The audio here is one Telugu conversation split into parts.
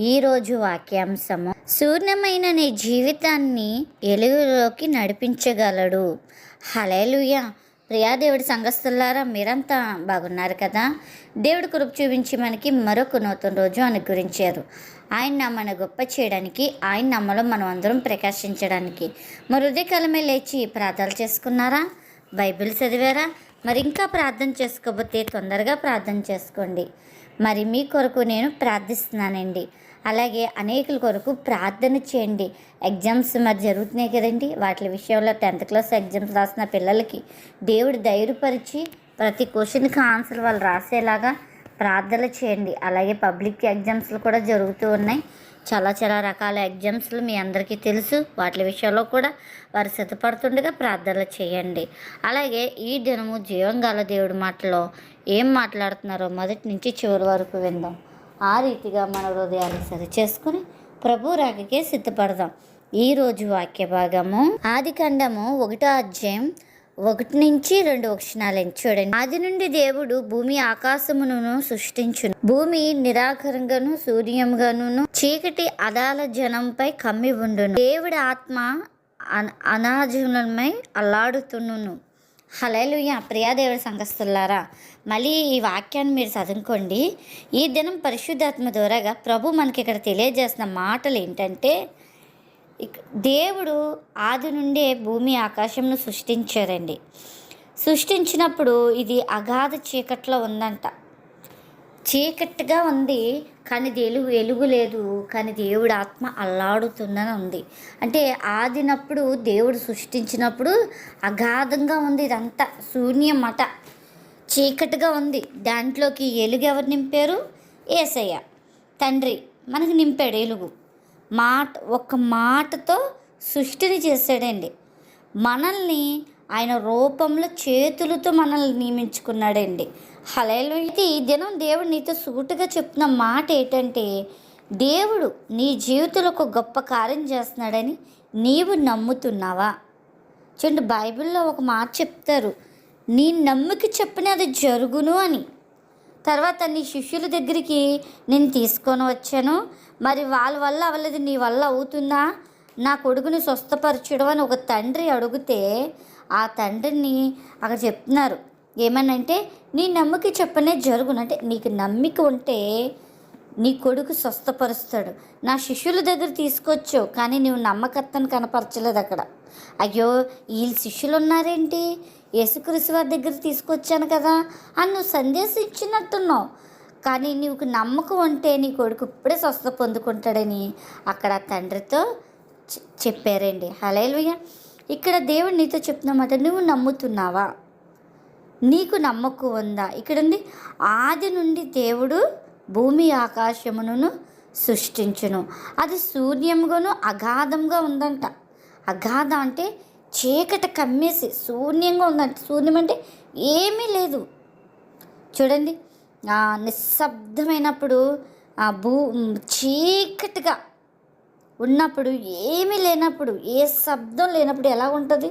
ఈరోజు వాక్యాంశము. శూన్యమైన నీ జీవితాన్ని ఎలుగులోకి నడిపించగలడు. హలేలుయ ప్రియా దేవుడి సంఘస్థులారా మీరంతా బాగున్నారు కదా? దేవుడి కృప చూపించి మనకి మరొక నూతన రోజు అనుగ్రహించారు. ఆయన నమ్మను గొప్ప చేయడానికి ఆయన నమ్మలో మనం అందరం ప్రకాశించడానికి. మరి ఉదయకాలమే లేచి ప్రార్థనలు చేసుకున్నారా? బైబిల్ చదివారా? మరి ఇంకా ప్రార్థన చేసుకోకపోతే తొందరగా ప్రార్థన చేసుకోండి. మరి మీ కొరకు నేను ప్రార్థిస్తున్నానండి. అలాగే అనేకుల కొరకు ప్రార్థన చేయండి. ఎగ్జామ్స్ మరి జరుగుతున్నాయి కదండి. వాటి విషయంలో టెన్త్ క్లాస్ ఎగ్జామ్స్ రాసిన పిల్లలకి దేవుడు ధైర్యపరిచి ప్రతి క్వశ్చన్కి ఆన్సర్ వాళ్ళు రాసేలాగా ప్రార్థన చేయండి. అలాగే పబ్లిక్ ఎగ్జామ్స్లు కూడా జరుగుతూ ఉన్నాయి. చాలా చాలా రకాల ఎగ్జామ్స్లు మీ అందరికీ తెలుసు. వాటి విషయంలో కూడా వారు సిద్ధపడుతుండగా ప్రార్థనలు చేయండి. అలాగే ఈ దినము జీవంగాల దేవుడి మాటలో ఏం మాట్లాడుతున్నారో మొదటి నుంచి చివరి వరకు విందాం. ఆ రీతిగా మన హృదయాన్ని సరి చేసుకుని ప్రభు రాకకే సిద్ధపడదాం. ఈరోజు వాక్య భాగము ఆది ఖండము ఒకటో అధ్యాయం ఒకటి నుంచి రెండు వక్షణాలు చూడండి. ఆది నుండి దేవుడు భూమి ఆకాశమును సృష్టించును. భూమి నిరాకరంగాను సూర్యంగాను చీకటి అదాల జనంపై కమ్మి ఉండును. దేవుడి ఆత్మ అన- అనాజులమై అల్లాడుతును హలేలుయ ప్రియాదేవుడి సంఘస్థులారా. మళ్ళీ ఈ వాక్యాన్ని మీరు చదువుకోండి. ఈ దినం పరిశుద్ధాత్మ ద్వారాగా ప్రభు మనకి ఇక్కడ తెలియజేస్తున్న మాటలు ఏంటంటే దేవుడు ఆది నుండే భూమి ఆకాశంను సృష్టించారండి సృష్టించినప్పుడు ఇది అగాధ చీకట్లో ఉందంట. చీకటిగా ఉంది కానీ వెలుగు వెలుగు లేదు కానీ దేవుడు ఆత్మ అల్లాడుతుందని ఉంది. అంటే ఆదినప్పుడు దేవుడు సృష్టించినప్పుడు అగాధంగా ఉంది ఇదంతా శూన్య మఠ చీకటిగా ఉంది. దాంట్లోకి ఎలుగు ఎవరు నింపారు? ఏసయ్య. తండ్రి మనకు నింపాడు ఎలుగు. మాట ఒక మాటతో సృష్టిని చేశాడండి. మనల్ని ఆయన రూపంలో చేతులతో మనల్ని నియమించుకున్నాడండి. హలేలు అయితే ఈ దినం దేవుడు నీతో సూటుగా చెప్తున్న మాట ఏంటంటే దేవుడు నీ జీవితంలో ఒక గొప్ప కార్యం చేస్తున్నాడని నీవు నమ్ముతున్నావా? చూడండి బైబిల్లో ఒక మాట చెప్తారు నీ నమ్మిక చెప్పిన అది జరుగును అని. తర్వాత నీ శిష్యుల దగ్గరికి నేను తీసుకొని వచ్చాను మరి వాళ్ళ వల్ల అవ్వలేదు నీ వల్ల అవుతుందా? నా కొడుకుని స్వస్థపరచడం అని ఒక తండ్రి అడిగితే ఆ తండ్రిని అక్కడ చెప్తున్నారు. ఏమనంటే నీ నమ్మకి చెప్పనే జరుగును. అంటే నీకు నమ్మిక ఉంటే నీ కొడుకు స్వస్థపరుస్తాడు. నా శిష్యుల దగ్గర తీసుకొచ్చావు కానీ నువ్వు నమ్మకత్తను కనపరచలేదు అక్కడ. అయ్యో వీళ్ళు శిష్యులు ఉన్నారేంటి యేసుక్రీస్తు వారి దగ్గర తీసుకొచ్చాను కదా అని నువ్వు సందేశం ఇచ్చినట్టున్నావు కానీ నీకు నమ్మకం ఉంటే నీ కొడుకు ఇప్పుడే స్వస్థ పొందుకుంటాడని అక్కడ ఆ తండ్రితో చె- చెప్పారండి. హలేలుయ్య ఇక్కడ దేవుడు నీతో చెప్తున్నమాట నువ్వు నమ్ముతున్నావా? నీకు నమ్మకం ఉందా? ఇక్కడండి ఆది నుండి దేవుడు భూమి ఆకాశమును సృష్టించును. అది శూన్యంగాను అగాధంగా ఉందంట. అగాధం అంటే చీకట కమ్మేసి శూన్యంగా ఉందంట. శూన్యం అంటే ఏమీ లేదు. చూడండి నిశ్శబ్దమైనప్పుడు భూ చీకటిగా ఉన్నప్పుడు ఏమీ లేనప్పుడు ఏ శబ్దం లేనప్పుడు ఎలా ఉంటుంది?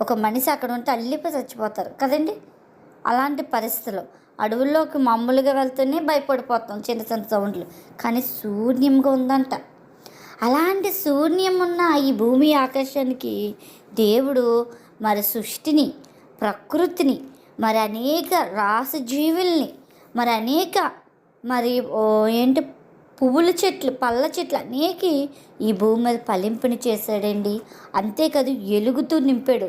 ఒక మనిషి అక్కడ ఉంటే అల్లిపోయి చచ్చిపోతారు కదండి. అలాంటి పరిస్థితులు. అడవుల్లోకి మామూలుగా వెళ్తూనే భయపడిపోతాం చిన్న చిన్న సౌండ్లు. కానీ శూన్యంగా ఉందంట. అలాంటి శూన్యం ఉన్న ఈ భూమి ఆకాశానికి దేవుడు మరి సృష్టిని ప్రకృతిని మరి అనేక రాసజీవుల్ని మరి అనేక మరి ఓ ఏంటి పువ్వుల చెట్లు పళ్ళ చెట్లు అనేకి ఈ భూమి మీద ఫలింపుని చేశాడండి. అంతేకాదు ఎలుగుతూ నింపాడు.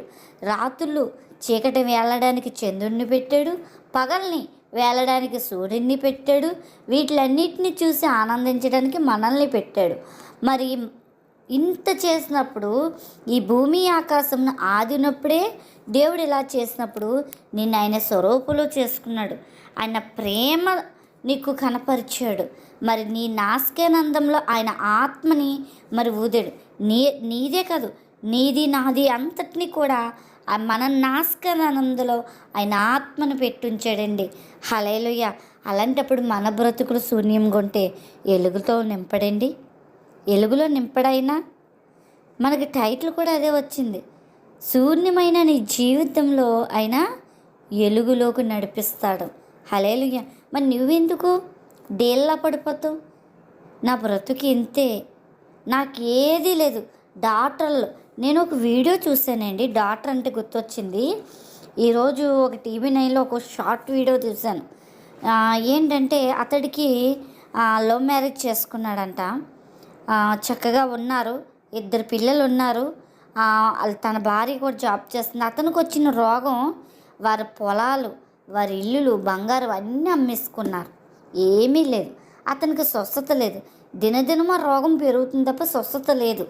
రాత్రులు చీకటి వేలడానికి చంద్రుడిని పెట్టాడు. పగల్ని వేలడానికి సూర్యుడిని పెట్టాడు. వీటిలన్నిటిని చూసి ఆనందించడానికి మనల్ని పెట్టాడు. మరి ఇంత చేసినప్పుడు ఈ భూమి ఆకాశం ఆదినప్పుడే దేవుడు ఇలా చేసినప్పుడు నిన్ను ఆయన స్వరూపులో చేసుకున్నాడు. ఆయన ప్రేమ నీకు కనపరిచాడు. మరి నీ నాస్కేనందంలో ఆయన ఆత్మని మరి ఊదాడు. నీ నీదే కాదు నీది నాది అంతటిని కూడా మన నాస్కనందులో ఆయన ఆత్మను పెట్టుంచాడండి. హలేలుయ్య అలాంటప్పుడు మన బ్రతుకులు శూన్యంగా ఉంటే ఎలుగుతో నింపడండి. ఎలుగులో నింపడైనా మనకి టైటిల్ కూడా అదే వచ్చింది. శూన్యమైన నీ జీవితంలో అయినా ఎలుగులోకి నడిపిస్తాడు. హలేలుయ్య మరి నువ్వెందుకు? డేల్లా పడిపోతావు? నా బ్రతుకు ఇంతే. నాకేది లేదు. డాక్టర్లు నేను ఒక వీడియో చూశానండి. డాక్టర్ అంటే గుర్తొచ్చింది. ఈరోజు ఒక టీవీ నైన్లో ఒక షార్ట్ వీడియో చూశాను. ఏంటంటే అతడికి లవ్ మ్యారేజ్ చేసుకున్నాడంట. చక్కగా ఉన్నారు. ఇద్దరు పిల్లలు ఉన్నారు. తన భార్య కూడా జాబ్ చేస్తుంది. అతనికి వచ్చిన రోగం వారి పొలాలు వారి ఇల్లులు బంగారం అన్నీ అమ్మేసుకున్నారు. ఏమీ లేదు. అతనికి స్వస్థత లేదు. దినదినమా రోగం పెరుగుతుంది తప్ప స్వస్థత లేదు.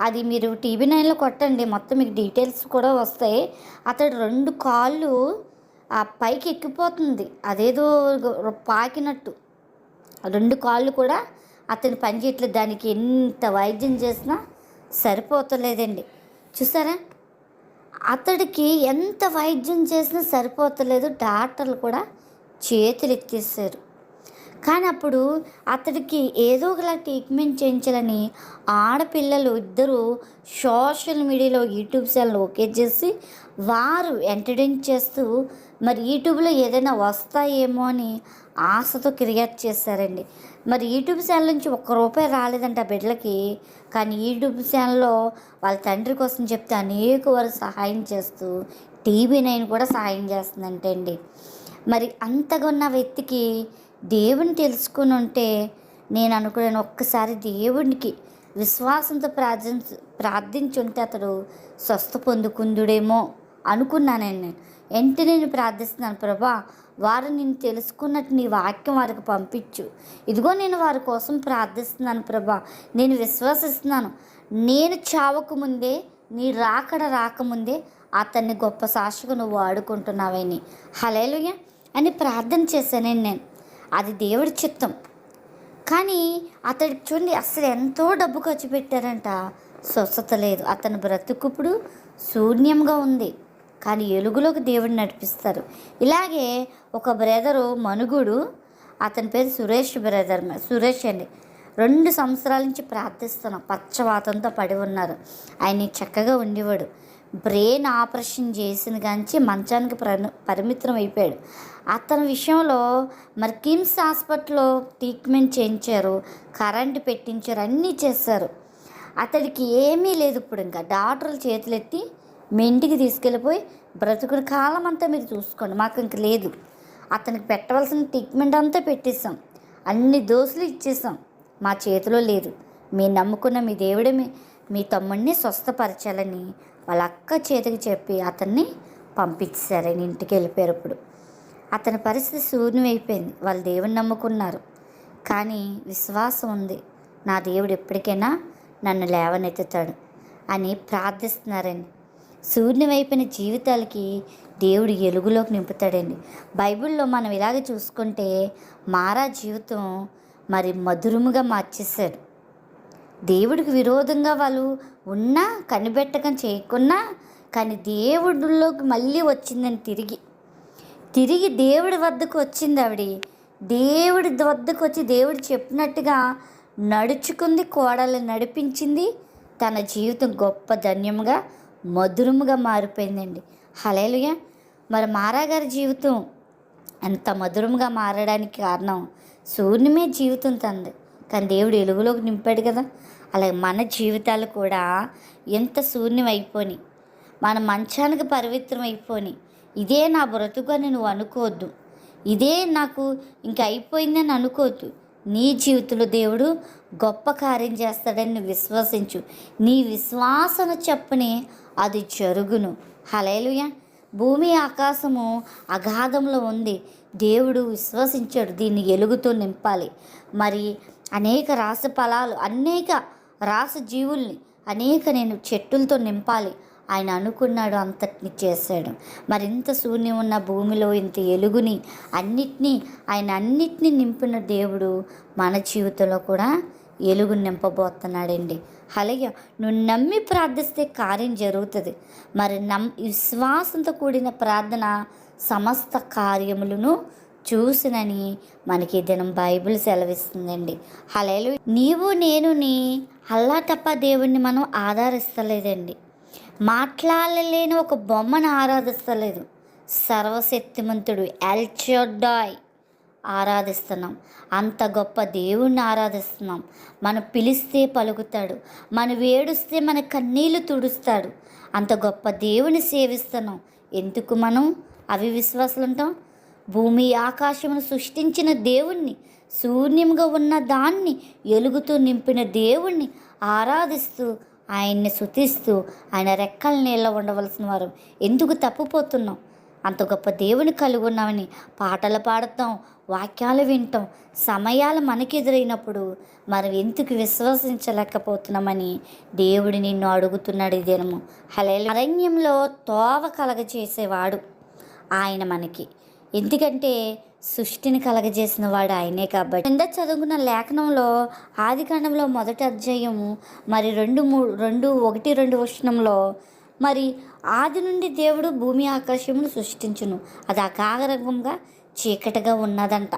అది మీరు టీవీ నైన్లో కొట్టండి. మొత్తం మీకు డీటెయిల్స్ కూడా వస్తాయి. అతడు రెండు కాళ్ళు ఆ పైకి ఎక్కిపోతుంది. అదేదో పాకినట్టు. రెండు కాళ్ళు కూడా అతను పని చేయట్లేదు దానికి ఎంత వైద్యం చేసినా సరిపోతలేదండి. చూసారా? అతడికి ఎంత వైద్యం చేసినా సరిపోతలేదు. డాక్టర్లు కూడా చేతులు ఎత్తేసారు కానీ అప్పుడు అతడికి ఏదో ఒకలా ట్రీట్మెంట్ చేయించాలని ఆడపిల్లలు ఇద్దరు సోషల్ మీడియాలో యూట్యూబ్ ఛానల్ ఓకే చేసి వారు ఎంటర్టైన్ చేస్తూ మరి యూట్యూబ్లో ఏదైనా వస్తాయేమో అని ఆశతో క్రియేట్ చేశారండి. మరి యూట్యూబ్ ఛానల్ నుంచి ఒక్క రూపాయి రాలేదంట ఆ బిడ్డలకి. కానీ యూట్యూబ్ ఛానల్లో వాళ్ళ తండ్రి కోసం చెప్తే అనేక వారు సహాయం చేస్తూ టీవీ నైన్ కూడా సహాయం చేస్తుందంటే అండి. మరి అంతగా ఉన్న వ్యక్తికి దేవుని తెలుసుకుని ఉంటే నేను అనుకున్నాను ఒక్కసారి దేవునికి విశ్వాసంతో ప్రార్థించ ప్రార్థించి ఉంటే అతడు స్వస్థ పొందుకుందుడేమో అనుకున్నాను నేను. వెంటనే నేను ప్రార్థిస్తున్నాను ప్రభా వారు నేను తెలుసుకున్నట్టు నీ వాక్యం వారికి పంపించు. ఇదిగో నేను వారి కోసం ప్రార్థిస్తున్నాను ప్రభా. నేను విశ్వసిస్తున్నాను. నేను చావకు ముందే నీ రాకడ రాకముందే అతన్ని గొప్ప సాక్షిగా నువ్వు వాడుకుంటున్నావని హలేలుయ అని ప్రార్థన చేశానండి నేను. అది దేవుడి చిత్తం. కానీ అతడు చూడండి అసలు ఎంతో డబ్బు ఖర్చు పెట్టారంట. స్వస్థత లేదు. అతని బ్రతుకుప్పుడు శూన్యంగా ఉంది. కానీ ఎలుగులోకి దేవుడు నడిపిస్తారు. ఇలాగే ఒక బ్రదరు మనుగుడు అతని పేరు సురేష్ బ్రదర్ సురేష్ అండి. రెండు సంవత్సరాల నుంచి ప్రార్థిస్తున్నాం పచ్చవాతంతో పడి ఉన్నారు. ఆయన చక్కగా ఉండేవాడు. బ్రెయిన్ ఆపరేషన్ చేసిన కాంచి మంచానికి పరి పరిమితం అయిపోయాడు. అతని విషయంలో మరి కిమ్స్ హాస్పిటల్లో ట్రీట్మెంట్ చేయించారు కరెంట్ పెట్టించారు అన్నీ చేశారు. అతడికి ఏమీ లేదు ఇప్పుడు ఇంకా. డాక్టర్లు చేతులెత్తి మీ ఇంటికి తీసుకెళ్ళిపోయి బ్రతుకుని కాలం అంతా మీరు చూసుకోండి. మాకు ఇంక లేదు. అతనికి పెట్టవలసిన ట్రీట్మెంట్ అంతా పెట్టేస్తాం అన్ని దోసులు ఇచ్చేసాం మా చేతిలో లేదు. మీ నమ్ముకున్న మీ దేవుడే మీ మీ తమ్ముడిని స్వస్థపరచాలని వాళ్ళ అక్క చేతికి చెప్పి అతన్ని పంపించారని ఇంటికి వెళ్ళిపోయారు ఇప్పుడు అతని పరిస్థితి శూన్యం అయిపోయింది. వాళ్ళు దేవుని నమ్ముకున్నారు. కానీ విశ్వాసం ఉంది. నా దేవుడు ఎప్పటికైనా నన్ను లేవనెత్తుతాడు అని ప్రార్థిస్తున్నారండి. శూన్యమైపోయిన జీవితాలకి దేవుడు ఎలుగులోకి నింపుతాడండి. బైబిల్లో మనం ఇలాగ చూసుకుంటే మారా జీవితం మరి మధురముగా మార్చేశాడు దేవుడికి విరోధంగా వాళ్ళు ఉన్నా కనిపెట్టకం చేయకున్నా కానీ దేవుడిలోకి మళ్ళీ వచ్చిందని తిరిగి తిరిగి దేవుడి వద్దకు వచ్చింది ఆవిడ. దేవుడి వద్దకు వచ్చి దేవుడు చెప్పినట్టుగా నడుచుకుంది కోడలు నడిపించింది తన జీవితం గొప్ప ధన్యముగా మధురముగా మారిపోయిందండి. హలేలుయ మరి మారాగారి జీవితం ఎంత మధురంగా మారడానికి కారణం? శూన్యమే జీవితం తంది. కానీ దేవుడు ఎలుగులోకి నింపాడు కదా. అలాగే మన జీవితాలు కూడా ఎంత శూన్యం అయిపోని మన మంచానికి పవిత్రం అయిపోని ఇదే నా బ్రతుకు అని నువ్వు అనుకోవద్దు. ఇదే నాకు ఇంక అయిపోయిందని అనుకోవద్దు. నీ జీవితంలో దేవుడు గొప్ప కార్యం చేస్తాడని విశ్వసించు. నీ విశ్వాసన చెప్పని అది జరుగును. హలేలుయ భూమి ఆకాశము అగాధంలో ఉంది. దేవుడు విశ్వసించాడు. దీన్ని ఎలుగుతో నింపాలి. మరి అనేక రాస ఫలాలు అనేక రాసి జీవుల్ని అనేక నేను చెట్టులతో నింపాలి. ఆయన అనుకున్నాడు అంతటిని చేశాడు. మరింత శూన్యం ఉన్న భూమిలో ఇంత ఎలుగుని అన్నిటినీ ఆయన అన్నిటినీ నింపిన దేవుడు మన జీవితంలో కూడా ఎలుగు నింపబోతున్నాడండి. అలాగే నువ్వు నమ్మి ప్రార్థిస్తే కార్యం జరుగుతుంది. మరి నమ్ విశ్వాసంతో కూడిన ప్రార్థన సమస్త కార్యములను చూసినని మనకి దినం బైబిల్ సెలవిస్తుందండి. హలేలు నీవు నేనుని అల్లా తప్ప దేవుణ్ణి మనం ఆధారిస్తలేదండి. మాట్లాడలేని ఒక బొమ్మను ఆరాధిస్తలేదు. సర్వశక్తిమంతుడు ఎల్చోడాయ్ ఆరాధిస్తున్నాం. అంత గొప్ప దేవుణ్ణి ఆరాధిస్తున్నాం. మనం పిలిస్తే పలుకుతాడు. మనం వేడుస్తే మన కన్నీళ్ళు తుడుస్తాడు. అంత గొప్ప దేవుని సేవిస్తున్నాం. ఎందుకు మనం అవి విశ్వాసాలు ఉంటాం భూమి ఆకాశమును సృష్టించిన దేవుణ్ణి శూన్యంగా ఉన్న దాన్ని ఎలుగుతూ నింపిన దేవుణ్ణి ఆరాధిస్తూ ఆయన్ని శుతిస్తూ ఆయన రెక్కల నీళ్ళ ఉండవలసిన వారు. ఎందుకు తప్పిపోతున్నాం అంత గొప్ప దేవుని కలిగి ఉన్నామని పాటలు పాడతాం వాక్యాలు వింటాం సమయాలు మనకి ఎదురైనప్పుడు మనం ఎందుకు విశ్వసించలేకపోతున్నామని దేవుడు నిన్ను అడుగుతున్నాడు ఈ దినము. హలే అరణ్యంలో తోవ కలగజేసేవాడు ఆయన మనకి. ఎందుకంటే సృష్టిని కలగజేసిన వాడు ఆయనే కాబట్టి. కింద చదువుకున్న లేఖనంలో ఆది కాండంలో మొదటి అధ్యాయము మరి రెండు మూడు రెండు ఒకటి రెండు ఉష్ణంలో మరి ఆది నుండి దేవుడు భూమి ఆకాశమును సృష్టించును. అది అగాధంగా చీకటిగా ఉన్నదంట.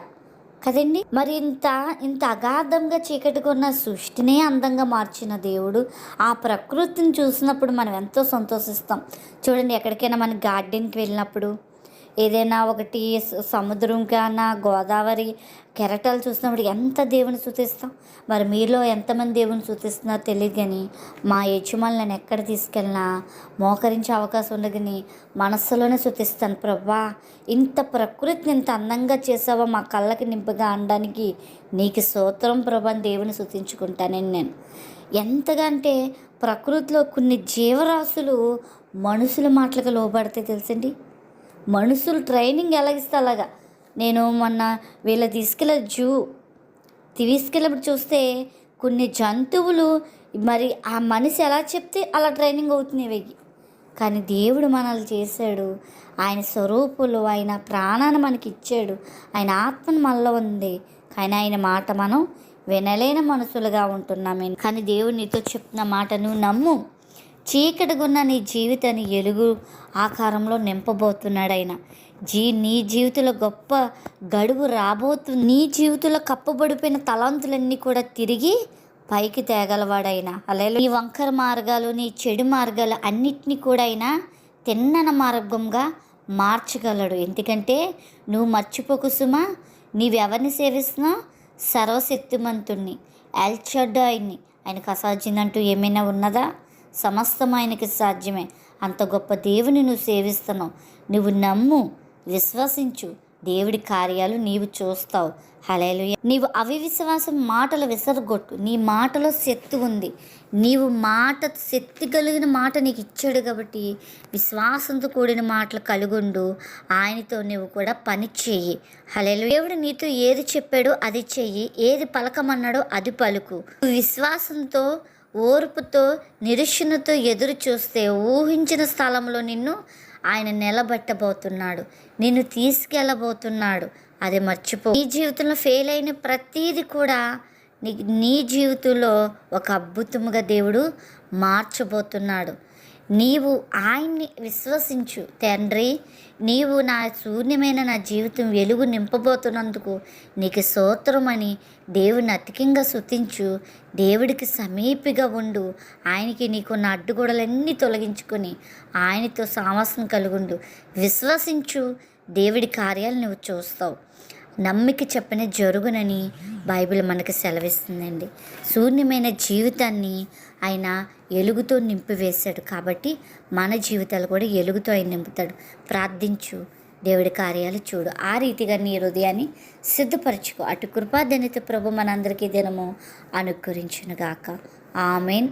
కదండి? మరి ఇంత ఇంత అగాధంగా చీకటిగా ఉన్న సృష్టినే అందంగా మార్చిన దేవుడు ఆ ప్రకృతిని చూసినప్పుడు మనం ఎంతో సంతోషిస్తాం. చూడండి ఎక్కడికైనా మన గార్డెన్కి వెళ్ళినప్పుడు ఏదైనా ఒకటి సముద్రం కన్నా గోదావరి కెరటాలు చూసినప్పుడు ఎంత దేవుని సూచిస్తాం? మరి మీలో ఎంతమంది దేవుని సూచిస్తున్నారో తెలియదు కానీ మా యజమాని నేను ఎక్కడ తీసుకెళ్ళినా మోకరించే అవకాశం ఉండదు కానీ మనస్సులోనే సుతిస్తాను ప్రభా ఇంత ప్రకృతిని ఇంత అందంగా చేసావో? మా కళ్ళకి నింపుగా అనడానికి నీకు సూత్రం ప్రభా దేవుని సుతించుకుంటానని నేను. ఎంతగా అంటే ప్రకృతిలో కొన్ని జీవరాశులు మనుషుల మాటలకు లోబడితే తెలుసండి? మనుషులు ట్రైనింగ్ ఎలాగిస్తే అలాగా. నేను మొన్న వీళ్ళ తీసుకెళ్ళే జూ తీసుకెళ్ళినప్పుడు చూస్తే కొన్ని జంతువులు మరి ఆ మనిషి ఎలా చెప్తే అలా ట్రైనింగ్ అవుతున్నాయి వెయ్యి కానీ దేవుడు మనల్ని చేశాడు. ఆయన స్వరూపులు ఆయన ప్రాణాన్ని మనకి ఇచ్చాడు ఆయన ఆత్మను మనలో ఉంది. కానీ ఆయన మాట మనం వినలేని మనసులుగా ఉంటున్నామే కానీ దేవుడు నీతో చెప్తున్న మాట నువ్వు నమ్ము. చీకటిగున్న నీ జీవితాన్ని ఎలుగు ఆకారంలో నింపబోతున్నాడు ఆయన జీ నీ జీవితంలో గొప్ప గడువు రాబోతు నీ జీవితంలో కప్పబడిపోయిన తలాంతులన్నీ కూడా తిరిగి పైకి తేగలవాడైనా. అలాగే నీ వంకర మార్గాలు నీ చెడు మార్గాలు అన్నిటినీ కూడా అయినా తిన్నన మార్గంగా మార్చగలడు. ఎందుకంటే నువ్వు మర్చిపోకు సుమా నీవెవరిని సేవిస్తున్నా? సర్వశక్తిమంతుణ్ణి ఎల్చడ్డాయిని. ఆయనకు అసాధ్యమంటూ ఏమైనా ఉన్నదా? సమస్తం ఆయనకి సాధ్యమే. అంత గొప్ప దేవుని నువ్వు సేవిస్తున్నావు. నువ్వు నమ్ము విశ్వసించు. దేవుడి కార్యాలు నీవు చూస్తావు. హలేలు నీవు అవివిశ్వాసం మాటలు విసరగొట్టు. నీ మాటలో శక్తి ఉంది. నీవు మాట శక్తి కలిగిన మాట నీకు ఇచ్చాడు కాబట్టి విశ్వాసంతో కూడిన మాటలు కలుగుండు. ఆయనతో నువ్వు కూడా పని చెయ్యి. హలేలు దేవుడు నీతో ఏది చెప్పాడో అది చెయ్యి. ఏది పలకమన్నాడో అది పలుకు. నువ్వు విశ్వాసంతో ఓర్పుతో నిరీక్షణతో ఎదురు చూస్తే ఊహించిన స్థలంలో నిన్ను ఆయన నిలబెట్టబోతున్నాడు. నిన్ను తీసుకెళ్ళబోతున్నాడు అది మర్చిపో. నీ జీవితంలో ఫెయిల్ అయిన ప్రతీది కూడా నీ నీ జీవితంలో ఒక అద్భుతముగా దేవుడు మార్చబోతున్నాడు. నీవు ఆయన్ని విశ్వసించు తండ్రి. నీవు నా శూన్యమైన నా జీవితం వెలుగు నింపబోతున్నందుకు నీకు స్తోత్రమని దేవుని అతికంగా శుతించు దేవుడికి సమీపిగా ఉండు. ఆయనకి నీకున్న అడ్డుగోడలన్నీ తొలగించుకొని ఆయనతో సావాసం కలుగుండు. విశ్వసించు. దేవుడి కార్యాలు నువ్వు చూస్తావు. నమ్మిక చెప్పిన జరుగునని బైబిల్ మనకు సెలవిస్తుందండి. శూన్యమైన జీవితాన్ని ఆయన ఎలుగుతో నింపివేశాడు కాబట్టి మన జీవితాలు కూడా ఎలుగుతో ఆయన నింపుతాడు. ప్రార్థించు దేవుడి కార్యాలు చూడు. ఆ రీతిగా నీ హృదయాన్ని సిద్ధపరచుకో. అటు కృపాదనిత ప్రభు మనందరికీ దినము అనుకరించునుగాక ఆమెన్.